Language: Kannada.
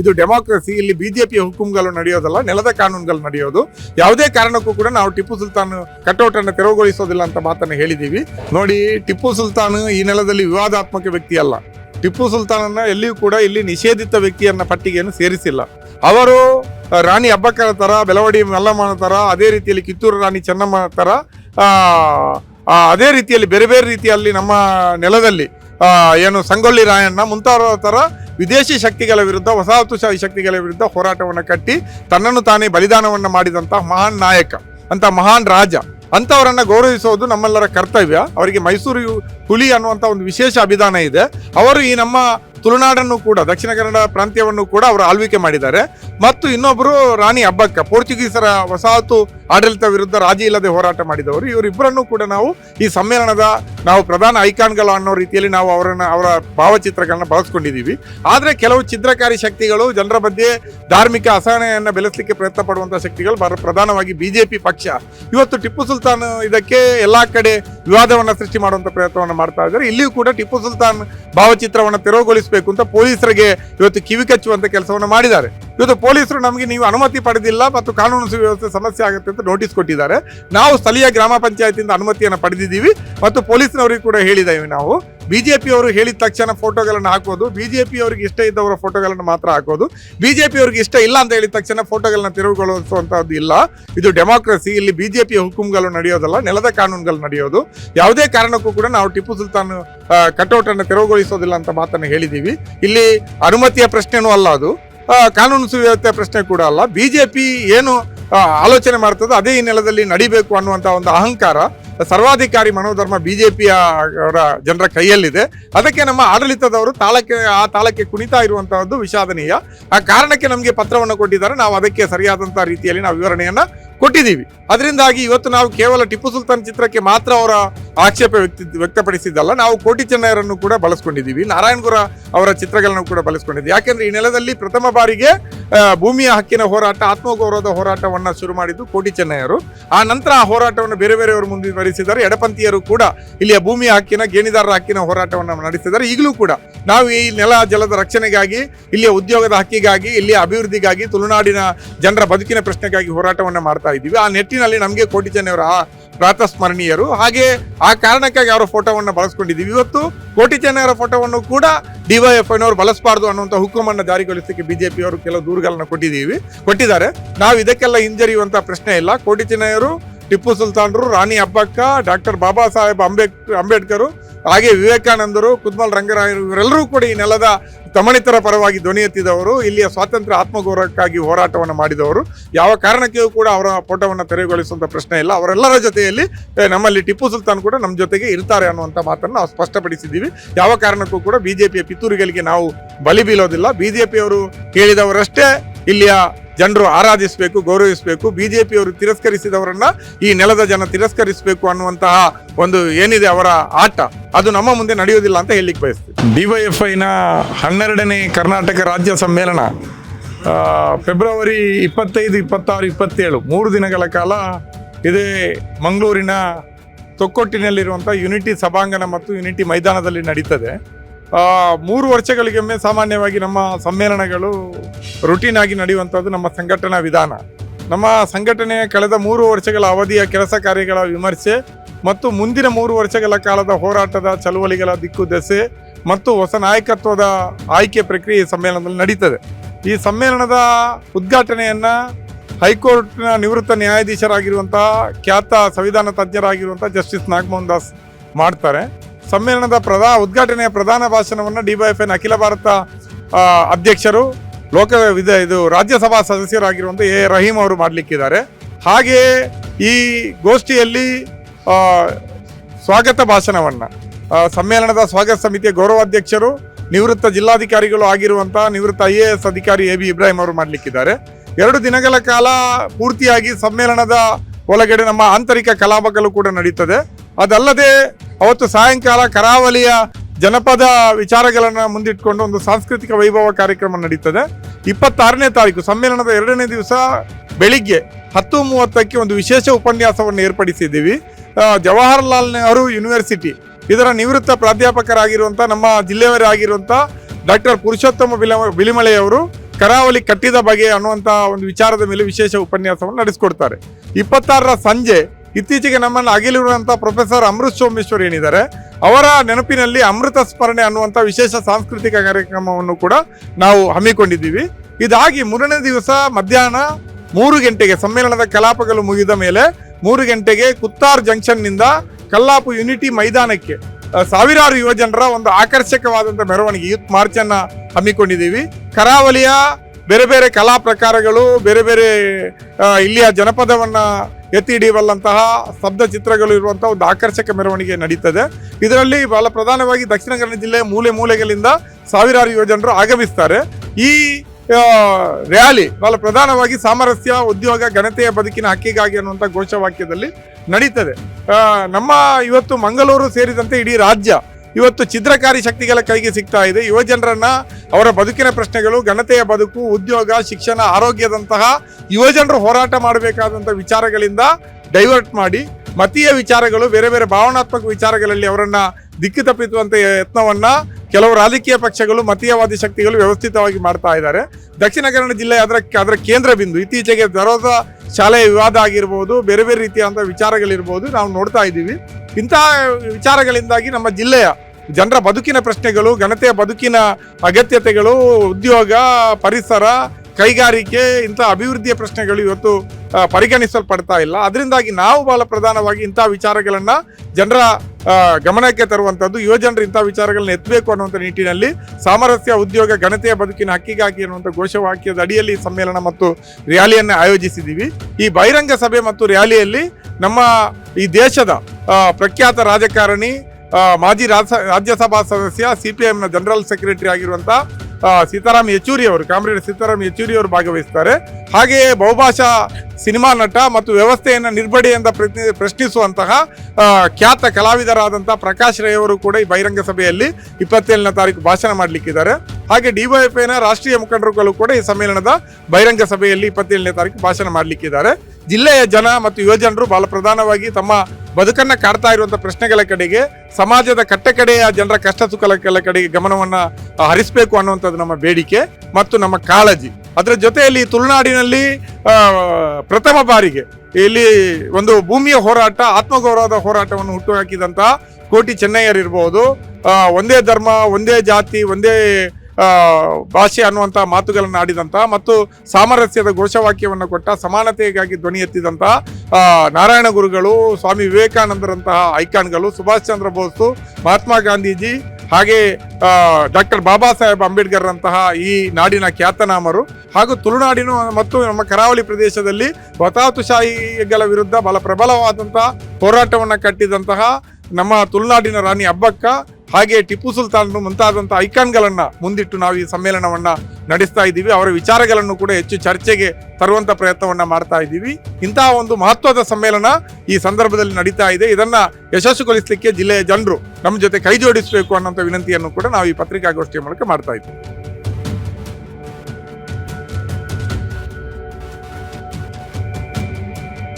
ಇದು ಡೆಮಾಕ್ರಸಿ, ಇಲ್ಲಿ ಬಿಜೆಪಿಯ ಹುಕುಂಗಳು ನಡೆಯೋದಲ್ಲ, ನೆಲದ ಕಾನೂನುಗಳು ನಡೆಯೋದು. ಯಾವುದೇ ಕಾರಣಕ್ಕೂ ಕೂಡ ನಾವು ಟಿಪ್ಪು ಸುಲ್ತಾನ್ ಕಟೌಟ್ ಅನ್ನು ತೆರವುಗೊಳಿಸೋದಿಲ್ಲ ಅಂತ ಮಾತನ್ನು ಹೇಳಿದ್ದೀವಿ ನೋಡಿ, ಟಿಪ್ಪು ಸುಲ್ತಾನ್ ಈ ನೆಲದಲ್ಲಿ ವಿವಾದಾತ್ಮಕ ವ್ಯಕ್ತಿ ಅಲ್ಲ ಟಿಪ್ಪು ಸುಲ್ತಾನನ್ನ ಎಲ್ಲಿಯೂ ಕೂಡ ಇಲ್ಲಿ ನಿಷೇಧಿತ ವ್ಯಕ್ತಿಯನ್ನ ಪಟ್ಟಿಗೆಯನ್ನು ಸೇರಿಸಿಲ್ಲ. ಅವರು ರಾಣಿ ಅಬ್ಬಕ್ಕರ ತರ ಬೆಳವಡಿ ಮಲ್ಲಮ್ಮನ ತರ ಅದೇ ರೀತಿಯಲ್ಲಿ ಕಿತ್ತೂರು ರಾಣಿ ಚೆನ್ನಮ್ಮ ತರ ಅದೇ ರೀತಿಯಲ್ಲಿ ಬೇರೆ ಬೇರೆ ರೀತಿಯಲ್ಲಿ ನಮ್ಮ ನೆಲದಲ್ಲಿ ಏನು ಸಂಗೊಳ್ಳಿ ರಾಯಣ್ಣ ಮುಂತಾದ ತರ ವಿದೇಶಿ ಶಕ್ತಿಗಳ ವಿರುದ್ಧ, ವಸಾಹತುಶಾಹಿ ಶಕ್ತಿಗಳ ವಿರುದ್ಧ ಹೋರಾಟವನ್ನು ಕಟ್ಟಿ ತನ್ನನ್ನು ತಾನೇ ಬಲಿದಾನವನ್ನು ಮಾಡಿದಂಥ ಮಹಾನ್ ನಾಯಕ, ಅಂತ ಮಹಾನ್ ರಾಜ. ಅಂಥವರನ್ನು ಗೌರವಿಸೋದು ನಮ್ಮೆಲ್ಲರ ಕರ್ತವ್ಯ. ಅವರಿಗೆ ಮೈಸೂರು ಹುಲಿ ಅನ್ನುವಂಥ ಒಂದು ವಿಶೇಷ ಅಭಿದಾನ ಇದೆ. ಅವರು ಈ ನಮ್ಮ ತುಳುನಾಡನ್ನು ಕೂಡ, ದಕ್ಷಿಣ ಕನ್ನಡ ಪ್ರಾಂತ್ಯವನ್ನು ಕೂಡ ಅವರು ಆಳ್ವಿಕೆ ಮಾಡಿದ್ದಾರೆ. ಮತ್ತು ಇನ್ನೊಬ್ಬರು ರಾಣಿ ಅಬ್ಬಕ್ಕ ಪೋರ್ಚುಗೀಸರ ವಸಾಹತು ಆಡಳಿತ ವಿರುದ್ಧ ರಾಜಿ ಇಲ್ಲದೆ ಹೋರಾಟ ಮಾಡಿದವರು. ಇವರಿಬ್ಬರನ್ನು ಕೂಡ ನಾವು ಈ ಸಮ್ಮೇಳನದ ನಾವು ಪ್ರಧಾನ ಐಕಾನ್ಗಳು ಅನ್ನೋ ರೀತಿಯಲ್ಲಿ ನಾವು ಅವರನ್ನು ಅವರ ಭಾವಚಿತ್ರಗಳನ್ನ ಬಳಸ್ಕೊಂಡಿದ್ದೀವಿ. ಆದರೆ ಕೆಲವು ಛಿದ್ರಕಾರಿ ಶಕ್ತಿಗಳು ಜನರ ಮಧ್ಯೆ ಧಾರ್ಮಿಕ ಅಸಹನೆಯನ್ನು ಬೆಳೆಸಲಿಕ್ಕೆ ಪ್ರಯತ್ನ ಪಡುವಂಥ ಶಕ್ತಿಗಳು ಪ್ರಧಾನವಾಗಿ ಬಿಜೆಪಿ ಪಕ್ಷ. ಇವತ್ತು ಟಿಪ್ಪು ಸುಲ್ತಾನ್ ಇದಕ್ಕೆ ಎಲ್ಲಾ ಕಡೆ ವಿವಾದವನ್ನ ಸೃಷ್ಟಿ ಮಾಡುವಂತ ಪ್ರಯತ್ನವನ್ನು ಮಾಡ್ತಾ ಇದ್ದಾರೆ. ಇಲ್ಲಿಯೂ ಕೂಡ ಟಿಪ್ಪು ಸುಲ್ತಾನ್ ಭಾವಚಿತ್ರವನ್ನು ತೆರವುಗೊಳಿಸಬೇಕು ಅಂತ ಪೊಲೀಸರಿಗೆ ಇವತ್ತು ಕಿವಿ ಕಚ್ಚುವಂಥ ಕೆಲಸವನ್ನು ಮಾಡಿದ್ದಾರೆ. ಇವತ್ತು ಪೊಲೀಸರು ನಮಗೆ ನೀವು ಅನುಮತಿ ಪಡೆದಿಲ್ಲ ಮತ್ತು ಕಾನೂನು ಸುವ್ಯವಸ್ಥೆ ಸಮಸ್ಯೆ ಆಗುತ್ತೆ ಅಂತ ನೋಟಿಸ್ ಕೊಟ್ಟಿದ್ದಾರೆ. ನಾವು ಸ್ಥಳೀಯ ಗ್ರಾಮ ಪಂಚಾಯತಿಯಿಂದ ಅನುಮತಿಯನ್ನು ಪಡೆದಿದ್ದೀವಿ ಮತ್ತು ಪೊಲೀಸ್ನವರಿಗೆ ಕೂಡ ಹೇಳಿದ್ದೇವೆ ನಾವು. ಬಿಜೆಪಿ ಅವರು ಹೇಳಿದ ತಕ್ಷಣ ಫೋಟೋಗಳನ್ನು ಹಾಕೋದು ಬಿಜೆಪಿ ಅವರಿಗೆ ಇಷ್ಟ ಇದ್ದವರ ಫೋಟೋಗಳನ್ನು ಮಾತ್ರ ಹಾಕೋದು ಬಿಜೆಪಿ ಅವರಿಗೆ ಇಷ್ಟ ಇಲ್ಲ ಅಂತ ಹೇಳಿದ ತಕ್ಷಣ ಫೋಟೋಗಳನ್ನ ತೆರವುಗೊಳಿಸುವಂತಹದ್ದು ಇಲ್ಲ. ಇದು ಡೆಮಾಕ್ರಸಿ, ಇಲ್ಲಿ ಬಿಜೆಪಿಯ ಹುಕುಂಗಳು ನಡೆಯೋದಲ್ಲ, ನೆಲದ ಕಾನೂನುಗಳು ನಡೆಯೋದು. ಯಾವುದೇ ಕಾರಣಕ್ಕೂ ಕೂಡ ನಾವು ಟಿಪ್ಪು ಸುಲ್ತಾನ್ ಕಟೌಟನ್ನು ತೆರವುಗೊಳಿಸೋದಿಲ್ಲ ಅಂತ ಮಾತನ್ನು ಹೇಳಿದ್ದೀವಿ. ಇಲ್ಲಿ ಅನುಮತಿಯ ಪ್ರಶ್ನೆನೂ ಅಲ್ಲ ಅದು. ಕಾನೂನು ಸುವ್ಯವಸ್ಥೆ ಪ್ರಶ್ನೆ ಕೂಡ ಅಲ್ಲ. ಬಿಜೆಪಿ ಏನು ಆಲೋಚನೆ ಮಾಡ್ತದೆ ಅದೇ ನೆಲದಲ್ಲಿ ನಡಿಬೇಕು ಅನ್ನುವಂಥ ಒಂದು ಅಹಂಕಾರ, ಸರ್ವಾಧಿಕಾರಿ ಮನೋಧರ್ಮ ಬಿ ಜೆ ಅವರ ಜನರ ಕೈಯಲ್ಲಿದೆ. ಅದಕ್ಕೆ ನಮ್ಮ ಆಡಳಿತದವರು ತಾಳಕ್ಕೆ, ಆ ತಾಳಕ್ಕೆ ಕುಣಿತಾ ಇರುವಂತಹದ್ದು ವಿಷಾದನೀಯ. ಆ ಕಾರಣಕ್ಕೆ ನಮಗೆ ಪತ್ರವನ್ನು ಕೊಟ್ಟಿದ್ದಾರೆ. ನಾವು ಅದಕ್ಕೆ ಸರಿಯಾದಂಥ ರೀತಿಯಲ್ಲಿ ನಾವು ವಿವರಣೆಯನ್ನ ಕೊಟ್ಟಿದ್ದೀವಿ. ಅದರಿಂದಾಗಿ ಇವತ್ತು ನಾವು ಕೇವಲ ಟಿಪ್ಪು ಸುಲ್ತಾನ್ ಚಿತ್ರಕ್ಕೆ ಮಾತ್ರ ಅವರ ಆಕ್ಷೇಪ ವ್ಯಕ್ತಿ, ವ್ಯಕ್ತಪಡಿಸಿದ್ದಲ್ಲ, ನಾವು ಕೋಟಿ ಚೆನ್ನಯ್ಯರನ್ನು ಕೂಡ ಬಳಸ್ಕೊಂಡಿದ್ದೀವಿ. ನಾರಾಯಣಗುರ ಅವರ ಚಿತ್ರಗಳನ್ನು ಕೂಡ ಬಳಸ್ಕೊಂಡಿದ್ದೀವಿ. ಯಾಕೆಂದ್ರೆ ಈ ನೆಲದಲ್ಲಿ ಪ್ರಥಮ ಬಾರಿಗೆ ಭೂಮಿಯ ಹಕ್ಕಿನ ಹೋರಾಟ, ಆತ್ಮಗೌರವದ ಹೋರಾಟವನ್ನು ಶುರು ಮಾಡಿದ್ದು ಕೋಟಿ ಚೆನ್ನಯ್ಯರು. ಆ ನಂತರ ಆ ಹೋರಾಟವನ್ನು ಬೇರೆ ಬೇರೆಯವರು ಮುಂದುವರಿಸಿದ್ದಾರೆ. ಎಡಪಂಥೀಯರು ಕೂಡ ಇಲ್ಲಿಯ ಭೂಮಿಯ ಹಕ್ಕಿನ, ಗೇಣಿದಾರರ ಹಕ್ಕಿನ ಹೋರಾಟವನ್ನು ನಡೆಸಿದ್ದಾರೆ. ಈಗಲೂ ಕೂಡ ನಾವು ಈ ನೆಲ ಜಲದ ರಕ್ಷಣೆಗಾಗಿ, ಇಲ್ಲಿಯ ಉದ್ಯೋಗದ ಹಕ್ಕಿಗಾಗಿ, ಇಲ್ಲಿಯ ಅಭಿವೃದ್ಧಿಗಾಗಿ, ತುಳುನಾಡಿನ ಜನರ ಬದುಕಿನ ಪ್ರಶ್ನೆಗಾಗಿ ಹೋರಾಟವನ್ನು ಮಾಡ್ತಾ ಇದ್ದೀವಿ. ಆ ನಿಟ್ಟಿನಲ್ಲಿ ನಮಗೆ ಕೋಟಿ ಚೆನ್ನಯ್ಯವರು ಆ ಪ್ರಾತಸ್ಮರಣೀಯರು ಹಾಗೆ ಆ ಕಾರಣಕ್ಕಾಗಿ ಅವರ ಫೋಟೋವನ್ನು ಬಳಸ್ಕೊಂಡಿದ್ದೀವಿ. ಇವತ್ತು ಕೋಟಿ ಜನರ ಫೋಟೋವನ್ನು ಕೂಡ ಡಿವೈಎಫ್ಐನವರು ಬಳಸಬಾರ್ದು ಅನ್ನುವಂಥ ಹುಕುಮನ್ನು ಜಾರಿಗೊಳಿಸಲಿಕ್ಕೆ ಬಿಜೆಪಿಯವರು ಕೆಲವು ದೂರುಗಳನ್ನು ಕೊಟ್ಟಿದ್ದೀವಿ, ಕೊಟ್ಟಿದ್ದಾರೆ. ನಾವು ಇದಕ್ಕೆಲ್ಲ ಹಿಂಜರಿಯುವಂಥ ಪ್ರಶ್ನೆ ಇಲ್ಲ. ಕೋಟಿ ಟಿಪ್ಪು ಸುಲ್ತಾನ್ರು, ರಾಣಿ ಅಬ್ಬಕ್ಕ ಡಾಕ್ಟರ್ ಬಾಬಾ ಸಾಹೇಬ್ ಅಂಬೇಡ್ ಅಂಬೇಡ್ಕರ್ ಹಾಗೆ ವಿವೇಕಾನಂದರು ಕುದ್ಮಲ್ ರಂಗರಾಯರು ಇವರೆಲ್ಲರೂ ಕೂಡ ಈ ನೆಲದ ತಮಣಿತರ ಪರವಾಗಿ ಧ್ವನಿ ಎತ್ತಿದವರು. ಇಲ್ಲಿಯ ಸ್ವಾತಂತ್ರ್ಯ ಆತ್ಮಗೌರವಕ್ಕಾಗಿ ಹೋರಾಟವನ್ನು ಮಾಡಿದವರು. ಯಾವ ಕಾರಣಕ್ಕೂ ಕೂಡ ಅವರ ಫೋಟೋವನ್ನು ತೆರವುಗೊಳಿಸುವಂತ ಪ್ರಶ್ನೆ ಇಲ್ಲ. ಅವರೆಲ್ಲರ ಜೊತೆಯಲ್ಲಿ ನಮ್ಮಲ್ಲಿ ಟಿಪ್ಪು ಸುಲ್ತಾನ್ ಕೂಡ ನಮ್ಮ ಜೊತೆಗೆ ಇರ್ತಾರೆ ಅನ್ನುವಂಥ ಮಾತನ್ನು ನಾವು ಸ್ಪಷ್ಟಪಡಿಸಿದ್ದೀವಿ. ಯಾವ ಕಾರಣಕ್ಕೂ ಕೂಡ ಬಿಜೆಪಿಯ ಪಿತೂರಿಗಳಿಗೆ ನಾವು ಬಲಿ ಬೀಳೋದಿಲ್ಲ. ಬಿಜೆಪಿಯವರು ಹೇಳಿದವರಷ್ಟೇ ಇಲ್ಲಿಯ ಜನರು ಆರಾಧಿಸಬೇಕು, ಗೌರವಿಸಬೇಕು, ಬಿಜೆಪಿಯವರು ತಿರಸ್ಕರಿಸಿದವರನ್ನ ಈ ನೆಲದ ಜನ ತಿರಸ್ಕರಿಸಬೇಕು ಅನ್ನುವಂತಹ ಒಂದು ಏನಿದೆ ಅವರ ಆಟ, ಅದು ನಮ್ಮ ಮುಂದೆ ನಡೆಯೋದಿಲ್ಲ ಅಂತ ಹೇಳಲಿಕ್ಕೆ ಬಯಸ್ತೀವಿ ಡಿವೈಎಫ್ಐನ ಹನ್ನೆರಡನೇ ಕರ್ನಾಟಕ ರಾಜ್ಯ ಸಮ್ಮೇಳನ ಫೆಬ್ರವರಿ ಇಪ್ಪತ್ತೈದು, ಇಪ್ಪತ್ತಾರು, ಇಪ್ಪತ್ತೇಳು, ಮೂರು ದಿನಗಳ ಕಾಲ ಇದೇ ಮಂಗಳೂರಿನ ತೊಕ್ಕೊಟ್ಟಿನಲ್ಲಿರುವಂಥ ಯುನಿಟಿ ಸಭಾಂಗಣ ಮತ್ತು ಯುನಿಟಿ ಮೈದಾನದಲ್ಲಿ ನಡೀತದೆ. ಮೂರು ವರ್ಷಗಳಿಗೊಮ್ಮೆ ಸಾಮಾನ್ಯವಾಗಿ ನಮ್ಮ ಸಮ್ಮೇಳನಗಳು ರುಟೀನ್ ಆಗಿ ನಡೆಯುವಂಥದ್ದು ನಮ್ಮ ಸಂಘಟನಾ ವಿಧಾನ. ನಮ್ಮ ಸಂಘಟನೆಯ ಕಳೆದ ಮೂರು ವರ್ಷಗಳ ಅವಧಿಯ ಕೆಲಸ ಕಾರ್ಯಗಳ ವಿಮರ್ಶೆ ಮತ್ತು ಮುಂದಿನ ಮೂರು ವರ್ಷಗಳ ಕಾಲದ ಹೋರಾಟದ ಚಳುವಳಿಗಳ ದಿಕ್ಕು ದೆಸೆ ಮತ್ತು ಹೊಸ ನಾಯಕತ್ವದ ಆಯ್ಕೆ ಪ್ರಕ್ರಿಯೆ ಸಮ್ಮೇಳನದಲ್ಲಿ ನಡೀತದೆ. ಈ ಸಮ್ಮೇಳನದ ಉದ್ಘಾಟನೆಯನ್ನು ಹೈಕೋರ್ಟ್ನ ನಿವೃತ್ತ ನ್ಯಾಯಾಧೀಶರಾಗಿರುವಂಥ ಖ್ಯಾತ ಸಂವಿಧಾನ ತಜ್ಞರಾಗಿರುವಂಥ ಜಸ್ಟಿಸ್ ನಾಗಮೋಹನ್ ದಾಸ್ ಮಾಡ್ತಾರೆ. ಸಮ್ಮೇಳನದ ಪ್ರಧಾ ಉದ್ಘಾಟನೆಯ ಪ್ರಧಾನ ಭಾಷಣವನ್ನು ಡಿವೈಎಫ್ಎನ್ ಅಖಿಲ ಭಾರತ ಅಧ್ಯಕ್ಷರು, ಲೋಕ ವಿಧ ಇದು ರಾಜ್ಯಸಭಾ ಸದಸ್ಯರಾಗಿರುವಂಥ ಎ. ರಹೀಂ ಅವರು ಮಾಡಲಿಕ್ಕಿದ್ದಾರೆ. ಹಾಗೆಯೇ ಈ ಗೋಷ್ಠಿಯಲ್ಲಿ ಸ್ವಾಗತ ಭಾಷಣವನ್ನು ಸಮ್ಮೇಳನದ ಸ್ವಾಗತ ಸಮಿತಿಯ ಗೌರವಾಧ್ಯಕ್ಷರು ನಿವೃತ್ತ ಜಿಲ್ಲಾಧಿಕಾರಿಗಳು ಆಗಿರುವಂಥ ನಿವೃತ್ತ ಐ ಎ ಎಸ್ ಅಧಿಕಾರಿ ಎ. ಬಿ. ಇಬ್ರಾಹಿಂ ಅವರು ಮಾಡಲಿಕ್ಕಿದ್ದಾರೆ. ಎರಡು ದಿನಗಳ ಕಾಲ ಪೂರ್ತಿಯಾಗಿ ಸಮ್ಮೇಳನದ ಒಳಗಡೆ ನಮ್ಮ ಆಂತರಿಕ ಕಲಾಪಗಳು ಕೂಡ ನಡೀತದೆ. ಅದಲ್ಲದೆ ಅವತ್ತು ಸಾಯಂಕಾಲ ಕರಾವಳಿಯ ಜನಪದ ವಿಚಾರಗಳನ್ನು ಮುಂದಿಟ್ಕೊಂಡು ಒಂದು ಸಾಂಸ್ಕೃತಿಕ ವೈಭವ ಕಾರ್ಯಕ್ರಮ ನಡೀತದೆ. ಇಪ್ಪತ್ತಾರನೇ ತಾರೀಕು ಸಮ್ಮೇಳನದ ಎರಡನೇ ದಿವಸ ಬೆಳಿಗ್ಗೆ ಹತ್ತು ಮೂವತ್ತಕ್ಕೆ ಒಂದು ವಿಶೇಷ ಉಪನ್ಯಾಸವನ್ನು ಏರ್ಪಡಿಸಿದ್ದೀವಿ. ಜವಾಹರಲಾಲ್ ನೆಹರು ಯೂನಿವರ್ಸಿಟಿ. ಇದರ ನಿವೃತ್ತ ಪ್ರಾಧ್ಯಾಪಕರಾಗಿರುವಂಥ ನಮ್ಮ ಜಿಲ್ಲೆಯವರೇ ಆಗಿರುವಂಥ ಡಾಕ್ಟರ್ ಪುರುಷೋತ್ತಮ ಬಿಲ ಬಿಲಿಮಳೆಯವರು ಕರಾವಳಿ ಕಟ್ಟಿದ ಬಗೆ ಅನ್ನುವಂಥ ಒಂದು ವಿಚಾರದ ಮೇಲೆ ವಿಶೇಷ ಉಪನ್ಯಾಸವನ್ನು ನಡೆಸಿಕೊಡ್ತಾರೆ. ಇಪ್ಪತ್ತಾರರ ಸಂಜೆ ಇತ್ತೀಚೆಗೆ ನಮ್ಮನ್ನು ಅಗಿಲಿರುವಂಥ ಪ್ರೊಫೆಸರ್ ಅಮೃತ್ ಸೋಮೇಶ್ವರ್ ಏನಿದ್ದಾರೆ, ಅವರ ನೆನಪಿನಲ್ಲಿ ಅಮೃತ ಸ್ಮರಣೆ ಅನ್ನುವಂಥ ವಿಶೇಷ ಸಾಂಸ್ಕೃತಿಕ ಕಾರ್ಯಕ್ರಮವನ್ನು ಕೂಡ ನಾವು ಹಮ್ಮಿಕೊಂಡಿದ್ದೀವಿ. ಇದಾಗಿ ಮೂರನೇ ದಿವಸ ಮಧ್ಯಾಹ್ನ ಮೂರು ಗಂಟೆಗೆ ಸಮ್ಮೇಳನದ ಕಲಾಪಗಳು ಮುಗಿದ ಮೇಲೆ ಮೂರು ಗಂಟೆಗೆ ಕುತ್ತಾರ್ ಜಂಕ್ಷನ್ನಿಂದ ಕಲ್ಲಾಪು ಯುನಿಟಿ ಮೈದಾನಕ್ಕೆ ಸಾವಿರಾರು ಯುವಜನರ ಒಂದು ಆಕರ್ಷಕವಾದಂಥ ಮೆರವಣಿಗೆ, ಯೂತ್ ಮಾರ್ಚ್ ಅನ್ನ ಹಮ್ಮಿಕೊಂಡಿದ್ದೀವಿ. ಕರಾವಳಿಯ ಬೇರೆ ಬೇರೆ ಕಲಾ ಪ್ರಕಾರಗಳು, ಬೇರೆ ಬೇರೆ ಇಲ್ಲಿಯ ಜನಪದವನ್ನು ಎತ್ತಿ ಹಿಡಿಯಬಲ್ಲಂತಹ ಸ್ತಬ್ಧ ಚಿತ್ರಗಳು ಇರುವಂತಹ ಒಂದು ಆಕರ್ಷಕ ಮೆರವಣಿಗೆ ನಡೀತದೆ. ಇದರಲ್ಲಿ ಬಹಳ ಪ್ರಧಾನವಾಗಿ ದಕ್ಷಿಣ ಕನ್ನಡ ಜಿಲ್ಲೆಯ ಮೂಲೆ ಮೂಲೆಗಳಿಂದ ಸಾವಿರಾರು ಯುವಜನರು ಆಗಮಿಸ್ತಾರೆ. ಈ ರ್ಯಾಲಿ ಬಹಳ ಪ್ರಧಾನವಾಗಿ ಸಾಮರಸ್ಯ, ಉದ್ಯೋಗ, ಘನತೆಯ ಬದುಕಿನ ಹಕ್ಕಿಗಾಗಿ ಅನ್ನುವಂಥ ಘೋಷವಾಕ್ಯದಲ್ಲಿ ನಡೀತದೆ. ನಮ್ಮ ಇವತ್ತು ಮಂಗಳೂರು ಸೇರಿದಂತೆ ಇಡೀ ರಾಜ್ಯ ಇವತ್ತು ಛಿದ್ರಕಾರಿ ಶಕ್ತಿಗಳ ಕೈಗೆ ಸಿಗ್ತಾ ಇದೆ. ಯುವಜನರನ್ನ ಅವರ ಬದುಕಿನ ಪ್ರಶ್ನೆಗಳು, ಘನತೆಯ ಬದುಕು, ಉದ್ಯೋಗ, ಶಿಕ್ಷಣ, ಆರೋಗ್ಯದಂತಹ ಯುವಜನರು ಹೋರಾಟ ಮಾಡಬೇಕಾದಂಥ ವಿಚಾರಗಳಿಂದ ಡೈವರ್ಟ್ ಮಾಡಿ, ಮತೀಯ ವಿಚಾರಗಳು, ಬೇರೆ ಬೇರೆ ಭಾವನಾತ್ಮಕ ವಿಚಾರಗಳಲ್ಲಿ ಅವರನ್ನು ದಿಕ್ಕು ತಪ್ಪಿಸುವಂತ ಯತ್ನವನ್ನ ಕೆಲವು ರಾಜಕೀಯ ಪಕ್ಷಗಳು, ಮತೀಯವಾದಿ ಶಕ್ತಿಗಳು ವ್ಯವಸ್ಥಿತವಾಗಿ ಮಾಡ್ತಾ ಇದ್ದಾರೆ. ದಕ್ಷಿಣ ಕನ್ನಡ ಜಿಲ್ಲೆ ಅದರ ಅದರ ಕೇಂದ್ರ ಬಿಂದು, ಇತ್ತೀಚೆಗೆ ದರೋದ ಶಾಲೆಯ ವಿವಾದ ಆಗಿರ್ಬೋದು, ಬೇರೆ ಬೇರೆ ರೀತಿಯಾದಂಥ ವಿಚಾರಗಳಿರ್ಬೋದು ನಾವು ನೋಡ್ತಾ ಇದ್ದೀವಿ. ಇಂತಹ ವಿಚಾರಗಳಿಂದಾಗಿ ನಮ್ಮ ಜಿಲ್ಲೆಯ ಜನರ ಬದುಕಿನ ಪ್ರಶ್ನೆಗಳು ಘನತೆಯ ಬದುಕಿನ ಅಗತ್ಯತೆಗಳು, ಉದ್ಯೋಗ, ಪರಿಸರ, ಕೈಗಾರಿಕೆ, ಇಂಥ ಅಭಿವೃದ್ಧಿಯ ಪ್ರಶ್ನೆಗಳು ಇವತ್ತು ಪರಿಗಣಿಸಲ್ಪಡ್ತಾ ಇಲ್ಲ. ಅದರಿಂದಾಗಿ ನಾವು ಬಹಳ ಪ್ರಧಾನವಾಗಿ ಇಂಥ ವಿಚಾರಗಳನ್ನು ಜನರ ಗಮನಕ್ಕೆ ತರುವಂಥದ್ದು ಯುವಜನರು ಇಂಥ ವಿಚಾರಗಳನ್ನ ಎತ್ತಬೇಕು ಅನ್ನುವಂಥ ನಿಟ್ಟಿನಲ್ಲಿ ಸಾಮರಸ್ಯ, ಉದ್ಯೋಗ, ಘನತೆಯ ಬದುಕಿನ ಹಕ್ಕಿಗಾಗಿ ಅನ್ನುವಂಥ ಘೋಷವಾಕ್ಯದ ಅಡಿಯಲ್ಲಿ ಸಮ್ಮೇಳನ ಮತ್ತು ರ್ಯಾಲಿಯನ್ನು ಆಯೋಜಿಸಿದ್ದೀವಿ. ಈ ಬಹಿರಂಗ ಸಭೆ ಮತ್ತು ರ್ಯಾಲಿಯಲ್ಲಿ ನಮ್ಮ ಈ ದೇಶದ ಪ್ರಖ್ಯಾತ ರಾಜಕಾರಣಿ ಮಾಜಿ ರಾಜ್ಯ ರಾಜ್ಯಸಭಾ ಸದಸ್ಯ ಸಿ ಪಿ ಎಂನ ಜನರಲ್ ಸೆಕ್ರೆಟರಿ ಆಗಿರುವಂಥ ಸೀತಾರಾಮ್ ಯೆಚೂರಿ ಅವರು, ಕಾಮ್ರೇಡ್ ಸೀತಾರಾಮ್ ಯೆಚೂರಿ ಅವರು ಭಾಗವಹಿಸ್ತಾರೆ. ಹಾಗೆಯೇ ಬಹುಭಾಷಾ ಸಿನಿಮಾ ನಟ ಮತ್ತು ವ್ಯವಸ್ಥೆಯನ್ನು ನಿರ್ಬಡಿಯಿಂದ ಪ್ರಶ್ನಿ ಪ್ರಶ್ನಿಸುವಂತಹ ಖ್ಯಾತ ಕಲಾವಿದರಾದಂಥ ಪ್ರಕಾಶ್ ರೈ ಅವರು ಕೂಡ ಈ ಬಹಿರಂಗ ಸಭೆಯಲ್ಲಿ ಇಪ್ಪತ್ತೇಳನೇ ತಾರೀಕು ಭಾಷಣ ಮಾಡಲಿಕ್ಕಿದ್ದಾರೆ. ಹಾಗೆ ಡಿವೈಎಫ್ಐನ ರಾಷ್ಟ್ರೀಯ ಮುಖಂಡರುಗಳು ಕೂಡ ಈ ಸಮ್ಮೇಳನದ ಬಹಿರಂಗ ಸಭೆಯಲ್ಲಿ ಇಪ್ಪತ್ತೇಳನೇ ತಾರೀಕು ಭಾಷಣ ಮಾಡಲಿಕ್ಕಿದ್ದಾರೆ. ಜಿಲ್ಲೆಯ ಜನ ಮತ್ತು ಯುವಜನರು ಬಹಳ ಪ್ರಧಾನವಾಗಿ ತಮ್ಮ ಬದುಕನ್ನ ಕಾಡ್ತಾ ಇರುವಂತಹ ಪ್ರಶ್ನೆಗಳ ಕಡೆಗೆ ಸಮಾಜದ ಕಟ್ಟಕಡೆಯ ಜನರ ಕಷ್ಟ ಸುಖಗಳ ಕಡೆಗೆ ಗಮನವನ್ನ ಹರಿಸಬೇಕು ಅನ್ನುವಂಥದ್ದು ನಮ್ಮ ಬೇಡಿಕೆ ಮತ್ತು ನಮ್ಮ ಕಾಳಜಿ. ಅದರ ಜೊತೆಯಲ್ಲಿ ತುಳುನಾಡಿನಲ್ಲಿ ಪ್ರಥಮ ಬಾರಿಗೆ ಇಲ್ಲಿ ಒಂದು ಭೂಮಿಯ ಹೋರಾಟ ಆತ್ಮಗೌರವದ ಹೋರಾಟವನ್ನು ಹುಟ್ಟುಹಾಕಿದಂತಹ ಕೋಟಿ ಚೆನ್ನಯ್ಯರ್ ಇರ್ಬೋದು ಆ, ಒಂದೇ ಧರ್ಮ ಒಂದೇ ಜಾತಿ ಒಂದೇ ಭಾಷೆ ಅನ್ನುವಂಥ ಮಾತುಗಳನ್ನು ಆಡಿದಂಥ ಮತ್ತು ಸಾಮರಸ್ಯದ ಘೋಷವಾಕ್ಯವನ್ನು ಕೊಟ್ಟ ಸಮಾನತೆಗಾಗಿ ಧ್ವನಿ ಎತ್ತಿದಂಥ ನಾರಾಯಣ ಗುರುಗಳು, ಸ್ವಾಮಿ ವಿವೇಕಾನಂದರಂತಹ ಐಕಾನ್ಗಳು, ಸುಭಾಷ್ ಚಂದ್ರ ಬೋಸ್, ಮಹಾತ್ಮ ಗಾಂಧೀಜಿ, ಹಾಗೆ ಡಾಕ್ಟರ್ ಬಾಬಾ ಸಾಹೇಬ್ ಅಂಬೇಡ್ಕರ್ ಅಂತಹ ಈ ನಾಡಿನ ಖ್ಯಾತನಾಮರು ಹಾಗೂ ತುಳುನಾಡಿನ ಮತ್ತು ನಮ್ಮ ಕರಾವಳಿ ಪ್ರದೇಶದಲ್ಲಿ ವಸಾಹತುಶಾಹಿಗಳ ವಿರುದ್ಧ ಬಹಳ ಪ್ರಬಲವಾದಂತಹ ಹೋರಾಟವನ್ನು ಕಟ್ಟಿದಂತಹ ನಮ್ಮ ತುಳುನಾಡಿನ ರಾಣಿ ಹಬ್ಬಕ್ಕ ಹಾಗೆ ಟಿಪ್ಪು ಸುಲ್ತಾನ್ ಮುಂತಾದಂಥ ಐಕಾನ್ಗಳನ್ನ ಮುಂದಿಟ್ಟು ನಾವು ಈ ಸಮ್ಮೇಳನವನ್ನ ನಡೆಸ್ತಾ ಇದ್ದೀವಿ. ಅವರ ವಿಚಾರಗಳನ್ನು ಕೂಡ ಹೆಚ್ಚು ಚರ್ಚೆಗೆ ತರುವಂತ ಪ್ರಯತ್ನವನ್ನ ಮಾಡ್ತಾ ಇದ್ದೀವಿ. ಇಂತಹ ಒಂದು ಮಹತ್ವದ ಸಮ್ಮೇಳನ ಈ ಸಂದರ್ಭದಲ್ಲಿ ನಡೀತಾ ಇದೆ. ಇದನ್ನ ಯಶಸ್ಸುಗೊಳಿಸಲಿಕ್ಕೆ ಜಿಲ್ಲೆಯ ಜನರು ನಮ್ಮ ಜೊತೆ ಕೈ ಜೋಡಿಸಬೇಕು ಅನ್ನೋಂಥ ವಿನಂತಿಯನ್ನು ಕೂಡ ನಾವು ಈ ಪತ್ರಿಕಾಗೋಷ್ಠಿಯ ಮೂಲಕ ಮಾಡ್ತಾ ಇದ್ದೀವಿ.